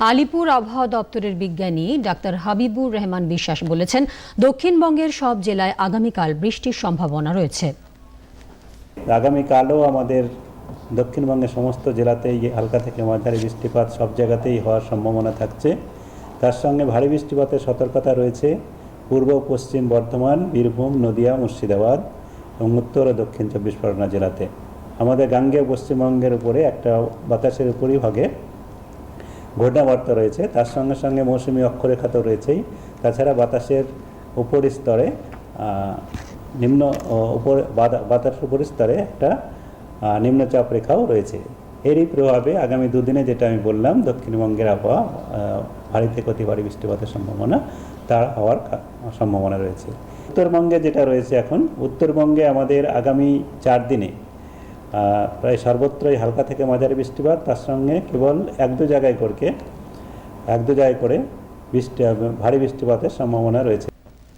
আলিপুর আবহাওয়া দপ্তরের বিজ্ঞানী ডাক্তার হাবিবুর রহমান বিশ্বাস বলেছেন, দক্ষিণবঙ্গের সব জেলায় আগামীকাল বৃষ্টির সম্ভাবনা রয়েছে। আগামীকালও আমাদের দক্ষিণবঙ্গের সমস্ত জেলাতেই হালকা থেকে মাঝারি বৃষ্টিপাত সব জায়গাতেই হওয়ার সম্ভাবনা থাকছে। তার সঙ্গে ভারী বৃষ্টিপাতের সতর্কতা রয়েছে পূর্ব পশ্চিম বর্ধমান, বীরভূম, নদিয়া, মুর্শিদাবাদ এবং উত্তর ও দক্ষিণ চব্বিশ পরগনা জেলাতে। আমাদের গাঙ্গেয় পশ্চিমবঙ্গের উপরে একটা বাতাসের উপরিভাগে ঘূর্ণাবর্ত রয়েছে। তার সঙ্গে সঙ্গে মৌসুমি অক্ষরেখা তো রয়েছেই। তাছাড়া বাতাসের উপর স্তরে নিম্ন উপর বাতা- বাতাস উপর স্তরে একটা নিম্নচাপ রেখাও রয়েছে। এরই প্রভাবে আগামী দুদিনে যেটা আমি বললাম দক্ষিণবঙ্গের আবহাওয়া আহ, ভারী থেকে ভারী বৃষ্টিপাতের সম্ভাবনা তা হওয়ার সম্ভাবনা রয়েছে। উত্তরবঙ্গে যেটা রয়েছে এখন উত্তরবঙ্গে আমাদের আগামী চার দিনে প্রায় সর্বত্রই হালকা থেকে মাঝারি বৃষ্টিপাত, তার সঙ্গে কেবল এক দু জায়গায় করকে, এক দু জায়গায় করে বৃষ্টি, ভারী বৃষ্টিপাতের সম্ভাবনা রয়েছে।